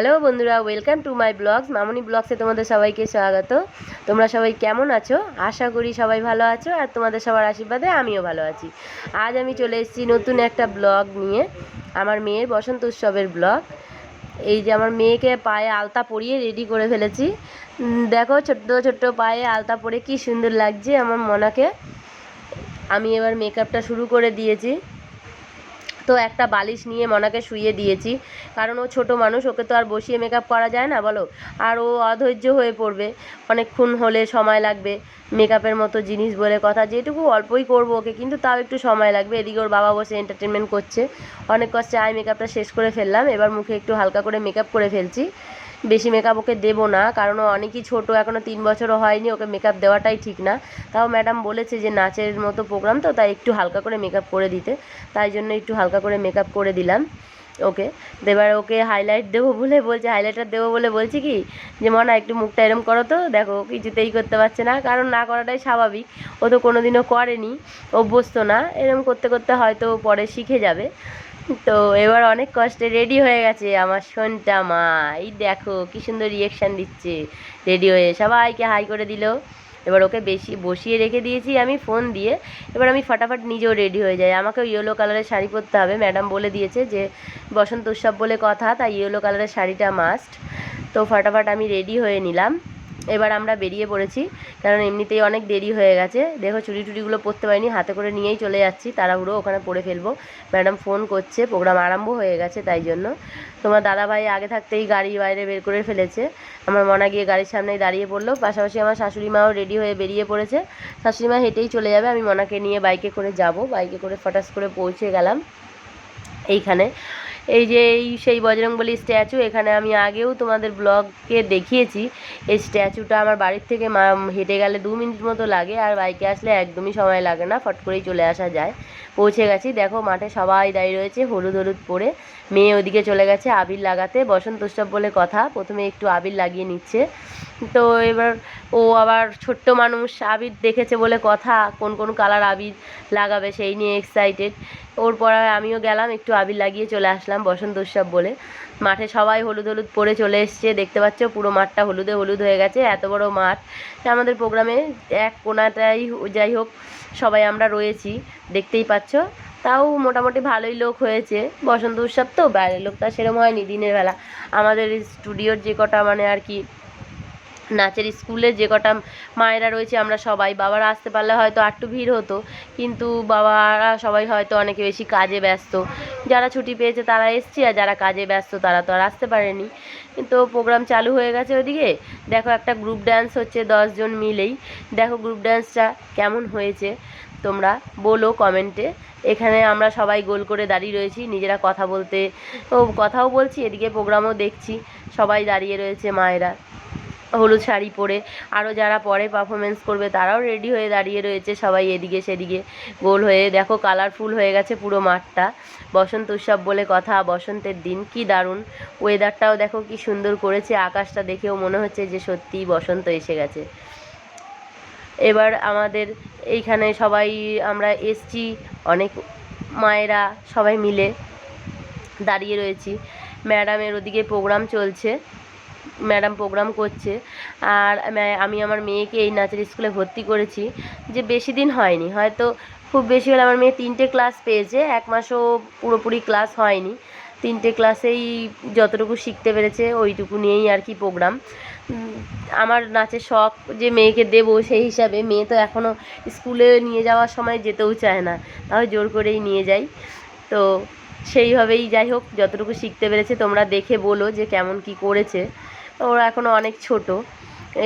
Hello বন্ধুরা, welcome to my blogs. Mamoni ব্লগসে তোমাদের সবাইকে স্বাগত। তোমরা সবাই কেমন আছো? আশা করি সবাই ভালো আছো আর তোমাদের সবার আশীর্বাদে আমিও ভালো আছি। আজ আমি চলে এসেছি নতুন একটা ব্লগ নিয়ে, আমার মেয়ের বসন্ত উৎসবের ব্লগ। এই যে আমার মেয়েকে পায়ে আলতা পরিয়ে রেডি করে ফেলেছি। দেখো ছোট্ট ছোট্ট পায়ে আলতা পরে কি সুন্দর লাগছে আমার মনাকে। আমি এবার মেকআপটা শুরু করে দিয়েছি। তো একটা বালিশ নিয়ে মনাকে শুয়ে দিয়েছি। কারণ ও ছোট মানুষ, ওকে তো আর বসিয়ে মেকআপ করা যায় না, বলো? আর ও অধৈর্য হয়ে পড়বে। অনেকক্ষণ হলে সময় লাগবে মেকআপের মতো জিনিস বলে কথা। যেটুকু অল্পই করব ওকে, কিন্তু তাও একটু সময় লাগবে। এদিকে ওর বাবা বসে এন্টারটেনমেন্ট করছে। অনেক কষ্টে আই মেকআপটা শেষ করে ফেললাম। এবার মুখে একটু হালকা করে মেকআপ করে ফেলছি। বেশি মেকআপ ওকে দেবো না, কারণ অনেকই ছোটো এখনও তিন বছরও হয়নি, ওকে মেকআপ দেওয়াটাই ঠিক না। তাও ম্যাডাম বলেছে যে নাচের মতো প্রোগ্রাম তো তাই একটু হালকা করে মেকআপ করে দিতে, তাই জন্য একটু হালকা করে মেকআপ করে দিলাম ওকে। এবার ওকে হাইলাইট দেবো বলে বলছে হাইলাইটার দেবো বলে বলছি কি, যে মনা একটু মুখটা এরম করো তো, দেখো কিছুতেই করতে পারছে না, কারণ না করাটাই স্বাভাবিক, ও তো কোনো দিনও করেনি অভ্যস্ত না, এরম করতে করতে হয়তো পরে শিখে যাবে। তো এবার অনেক কষ্টে রেডি হয়ে গেছে আমার সোনটা মা। এই দেখো কি সুন্দর রিয়েকশান দিচ্ছে। রেডি হয়ে সবাইকে হাই করে দিল। এবার ওকে বেশি বসিয়ে রেখে দিয়েছি আমি ফোন দিয়ে। এবার আমি ফটাফট নিজেও রেডি হয়ে যাই। আমাকেও ইয়েলো কালারের শাড়ি পরতে হবে। ম্যাডাম বলে দিয়েছে যে, বসন্ত উৎসব বলে কথা, তাই ইয়েলো কালারের শাড়িটা মাস্ট তো ফটাফট আমি রেডি হয়ে নিলাম। এবার আমরা বেরিয়ে পড়েছি, কারণ এমনিতেই অনেক দেরি হয়ে গেছে। দেখো চুড়ি টুড়িগুলো পরতে পারিনি, হাতে করে নিয়েই চলে যাচ্ছি, তাড়াহুড়ো ওখানে পরে ফেলব। ম্যাডাম ফোন করছে, প্রোগ্রাম আরম্ভ হয়ে গেছে তাই জন্য। তোমার দাদাভাই আগে থাকতেই গাড়ি বাইরে বের করে ফেলেছে। আমার মনা গিয়ে গাড়ির সামনেই দাঁড়িয়ে পড়ল। পাশাপাশি আমার শাশুড়ি মাও রেডি হয়ে বেরিয়ে পড়েছে। শাশুড়ি মা হেঁটেই চলে যাবে, আমি মনাকে নিয়ে বাইকে করে যাব। বাইকে করে ফটাস করে পৌঁছে গেলাম এইখানে। এই যে এই সেই বজরংবলী স্ট্যাচু এখানে আমি আগেও তোমাদের ব্লগকে দেখিয়েছি। এই স্ট্যাচুটা আমার বাড়ির থেকে মা- হেঁটে গেলে দু মিনিট মতো লাগে, আর বাইকে আসলে একদমই সময় লাগে না, ফট করেই চলে আসা যায়। পৌঁছে গেছি, দেখো মাঠে সবাই দাঁড়িয়ে রয়েছে, হলুদ হলুদ পরে। মেয়ে ওদিকে চলে গেছে আবির লাগাতে বসন্ত উৎসব বলে কথা, প্রথমে একটু আবির লাগিয়ে নিচ্ছে। তো এবার ও আবার ছোট্ট মানুষ আবির দেখেছে বলে কথা, কোন কোন কালার আবির লাগাবে সেই নিয়ে এক্সাইটেড ওর পরে আমিও গেলাম, একটু আবির লাগিয়ে চলে আসলাম বসন্ত উৎসব বলে। মাঠে সবাই হলুদ হলুদ পরে চলে এসছে, দেখতে পাচ্ছ পুরো মাঠটা হলুদে হলুদ হয়ে গেছে, এত বড় মাঠ। আমাদের প্রোগ্রামে এক কোনাটাই যাই হোক, সবাই আমরা রয়েছি, দেখতেই পাচ্ছ। তাও মোটামুটি ভালোই লোক হয়েছে। বসন্ত উৎসব তো, বাইরের লোকটা সেরম হয়নি দিনের বেলা। আমাদের স্টুডিওর যে কটা মানে আর কি নাচের স্কুলে যে কটা মায়েরা রয়েছে, আমরা সবাই, বাবারা আসতে পারলে হয়তো আটটু ভিড় হতো, কিন্তু বাবারা সবাই হয়তো অনেকে বেশি কাজে ব্যস্ত। যারা ছুটি পেয়েছে তারা এসছে, আর যারা কাজে ব্যস্ত তারা তো আর আসতে পারেনি। কিন্তু প্রোগ্রাম চালু হয়ে গেছে ওদিকে দেখো একটা গ্রুপ ড্যান্স হচ্ছে দশজন মিলেই। দেখো গ্রুপ ড্যান্সটা কেমন হয়েছে, তোমরা বলো কমেন্টে এখানে আমরা সবাই গোল করে দাঁড়িয়ে রয়েছি, নিজেরা কথা বলতে, ও কথাও বলছি, এদিকে প্রোগ্রামও দেখছি, সবাই দাঁড়িয়ে রয়েছে মায়েরা। হলুদ শাড়ি পরে। আরও যারা পরে পারফরমেন্স করবে, তারাও রেডি হয়ে দাঁড়িয়ে রয়েছে সবাই এদিকে সেদিকে। গোল হয়ে দেখো কালারফুল হয়ে গেছে পুরো মাঠটা। বসন্ত উৎসব বলে কথা, বসন্তের দিন কি দারুণ। ওয়েদারটাও দেখো কি সুন্দর করেছে, আকাশটা দেখেও মনে হচ্ছে যে সত্যিই বসন্ত এসে গেছে। এবার আমাদের এইখানে সবাই, আমরা এসছি, অনেক মায়েরা সবাই মিলে দাঁড়িয়ে রয়েছি। ম্যাডামের ওদিকে প্রোগ্রাম চলছে। ম্যাডাম প্রোগ্রাম করছে। আর আমি আমার মেয়েকে এই নাচের স্কুলে ভর্তি করেছি। যে বেশি দিন হয়নি, হয়তো খুব বেশি হলে আমার মেয়ে তিনটে ক্লাস পেয়েছে, এক মাসও পুরোপুরি ক্লাস হয়নি। তিনটে ক্লাসেই যতটুকু শিখতে পেরেছে, ওইটুকু নিয়েই আর কি প্রোগ্রাম। আমার নাচের শখ যে মেয়েকে দেবো সেই হিসাবে মেয়ে তো এখনও স্কুলে নিয়ে যাওয়ার সময় যেতেও চায় না, তাও জোর করেই নিয়ে যাই। তো সেইভাবেই যাই হোক, যতটুকু শিখতে পেরেছে তোমরা দেখে বলো যে কেমন কি করেছে। ওরা এখনও অনেক ছোট।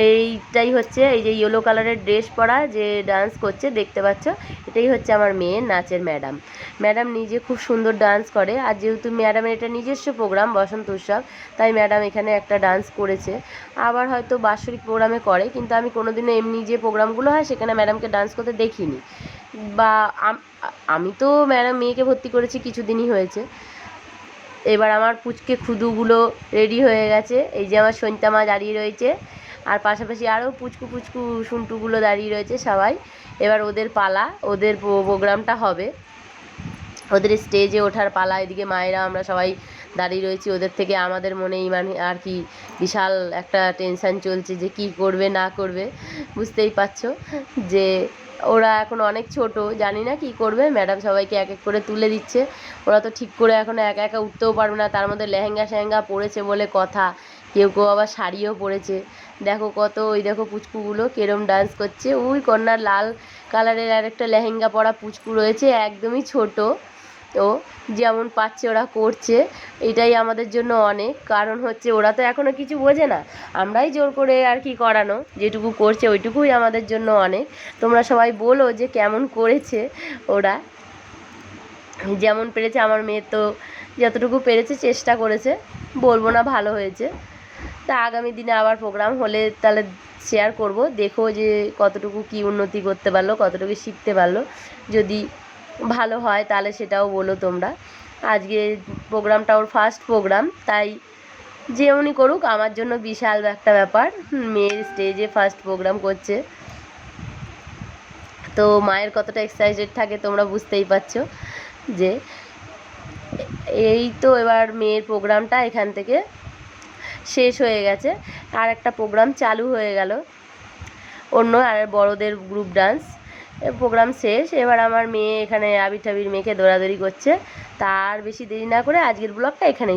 এইটাই হচ্ছে, এই যে ইয়েলো কালারের ড্রেস পরা যে ডান্স করছে, দেখতে পাচ্ছ? এটাই হচ্ছে আমার মেয়ের নাচের ম্যাডাম ম্যাডাম নিজে খুব সুন্দর ডান্স করে। আর যেহেতু ম্যাডামের এটা নিজস্ব প্রোগ্রাম বসন্ত উৎসব, তাই ম্যাডাম এখানে একটা ডান্স করেছে। আবার হয়তো বাৎসরিক প্রোগ্রামে করে, কিন্তু আমি কোনোদিনও এমনি যে প্রোগ্রামগুলো হয়, সেখানে ম্যাডামকে ডান্স করতে দেখিনি। বা আমি তো ম্যাডাম মেয়েকে ভর্তি করেছি, কিছুদিনই হয়েছে। এবার আমার পুচকে খুদুগুলো রেডি হয়ে গেছে। এই যে আমার সন্তা মা দাঁড়িয়ে রয়েছে। আর পাশাপাশি আরও পুচকু পুচকু সুন্টুগুলো দাঁড়িয়ে রয়েছে সবাই। এবার ওদের পালা, ওদের প্রোগ্রামটা হবে। ওদের স্টেজে ওঠার পালা, এদিকে মায়েরা আমরা সবাই দাঁড়িয়ে রয়েছি। ওদের থেকে আমাদের মনে মানে আর কি বিশাল একটা টেনশান চলছে যে কি করবে, না করবে, বুঝতেই পারছ? যে ওরা এখন অনেক ছোট, জানি না কি করবে। ম্যাডাম সবাইকে এক এক করে তুলে দিচ্ছে। ওরা তো ঠিক করে এখন একা একা উঠতেও পারবে না। তার মধ্যে লেহেঙ্গা সেহেঙ্গা পরেছে বলে কথা। কেউ কেউ আবার শাড়িও পরেছে। দেখো কত, ওই দেখো পুচকুগুলো কেরম ডান্স করছে। ওই কন্যার লাল কালারের আর একটা লেহেঙ্গা পরা পুচকু রয়েছে, একদমই ছোট। ও যেমন পাচ্ছে ওরা করছে, এটাই আমাদের জন্য অনেক। কারণ হচ্ছে ওরা তো এখনও কিছু বোঝে না। আমরাই জোর করে আর কি করানো, যেটুকু করছে ওইটুকুই আমাদের জন্য অনেক। তোমরা সবাই বলো যে কেমন করেছে ওরা। যেমন পেরেছে আমার মেয়ে তো যতটুকু পেরেছে চেষ্টা করেছে, বলব না ভালো হয়েছে। তা আগামী দিনে আবার প্রোগ্রাম হলে তাহলে শেয়ার করব, দেখো যে কতটুকু কি উন্নতি করতে পারল, কতটুকু শিখতে পারল। যদি ভালো হয়, তাহলে সেটাও বলো তোমরা। আজকে প্রোগ্রামটা ওর ফার্স্ট প্রোগ্রাম, তাই যে উনি করুক, আমার জন্য বিশাল একটা ব্যাপার। মেয়ের স্টেজে ফার্স্ট প্রোগ্রাম করছে। তো মায়ের কতটা এক্সাইটেড থাকে তোমরা বুঝতেই পারছ যে এই তো এবার মেয়ের প্রোগ্রামটা এখান থেকে শেষ হয়ে গেছে। আর একটা প্রোগ্রাম চালু হয়ে গেল। অন্য আর বড়দের গ্রুপ ডান্স প্রোগ্রাম শেষ। এবার আমার মেয়ে এখানে আবির টাবির মেয়েকে দৌড়াদৌড়ি করছে। তার বেশি দেরি না করে আজকের ব্লগটা এখানে